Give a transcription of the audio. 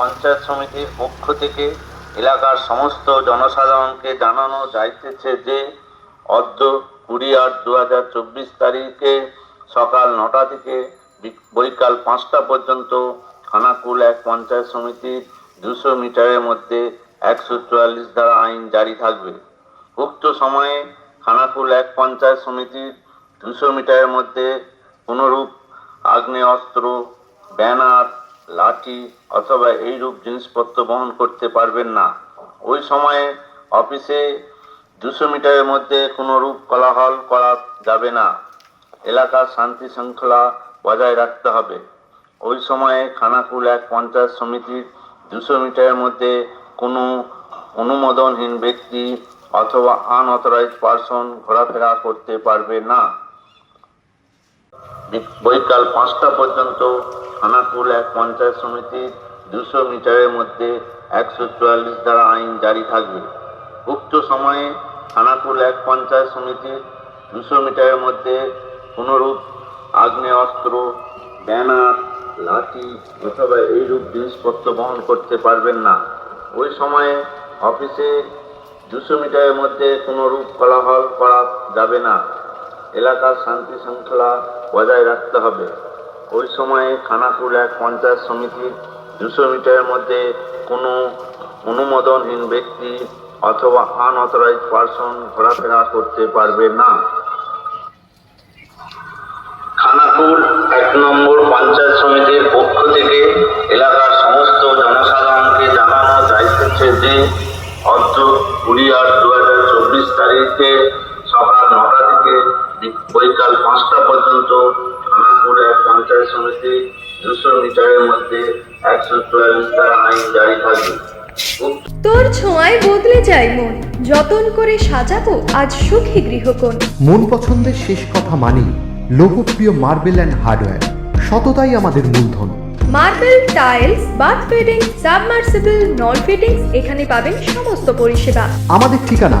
পঞ্চায়েত সমিতির পক্ষ থেকে এলাকার সমস্ত জনসাধারণকে জানানো যাইতেছে যে অদ্য কুড়ি আট দু হাজার চব্বিশ তারিখে সকাল নটা থেকে বৈকাল পাঁচটা পর্যন্ত খানাকুল এক পঞ্চায়েত সমিতির দুশো মিটারের মধ্যে একশো চুয়াল্লিশ ধারা আইন জারি থাকবে। উক্ত সময়ে খানাকুল এক পঞ্চায়েত সমিতির দুশো মিটারের মধ্যে কোনোরূপ আগ্নেয়াস্ত্র, ব্যানার লাঠি অথবা এইরূপ জিনিসপত্র বহন করতে পারবেন না। ওই সময়ে অফিসে দুশো মিটারের মধ্যে কোনো রূপ কোলাহল করা যাবে না। এলাকার শান্তি শৃঙ্খলা বজায় রাখতে হবে। ওই সময়ে খানাকুল এক পঞ্চায়েত সমিতির দুশো মিটারের মধ্যে কোনো অনুমোদনহীন ব্যক্তি অথবা আনঅথরাইজ পার্সন ঘোরাফেরা করতে পারবে না। বৈকাল পাঁচটা পর্যন্ত খানাকুল এক পঞ্চায়েত সমিতির দুশো মিটারের মধ্যে একশো চুয়াল্লিশ ধারা আইন জারি থাকবে। উক্ত সময়ে খানাকুল এক পঞ্চায়েত সমিতির দুশো মিটারের মধ্যে কোনোরূপ আগ্নেয়াস্ত্র ব্যানার, লাঠি অথবা এইরূপ জিনিসপত্র বহন করতে পারবেন না। ওই সময়ে অফিসে দুশো মিটারের মধ্যে কোনো রূপ কোলাহল করা যাবে না। এলাকার শান্তি শৃঙ্খলা বজায় রাখতে হবে। ওই সময়ে খানাকুল এক পঞ্চায়েত সমিতির দুশো মিটারের মধ্যে কোনো অনুমোদনহীন ব্যক্তি অথবা আনঅথরাইজ পারসন ঘোরাফেরা করতে পারবে না। খানাকুল এক নম্বর পঞ্চায়েত সমিতির পক্ষ থেকে এলাকার সমস্ত জনসাধারণকে জানানো যাইতেছে যে, অর্থ কুড়ি আট দু হাজার চব্বিশ তারিখে সমিতি দুশো মিটারের মধ্যে একশো চুয়াল্লিশ ধারা আইন জারি থাকবে। তোর ছোঁয়ায় বদলে যায় মন। যতন করে সাজাবো আজ সুখী গৃহকোণ। মন পছন্দের শেষ কথা মানি লোকপ্রিয় মার্বেল অ্যান্ড হার্ডওয়্যার। সততাই আমাদের মূলধন। Marble tiles bath fitting submersible নল ফিটিংস এখানে পাবেন সমস্ত পরিষেবা। আমাদের ঠিকানা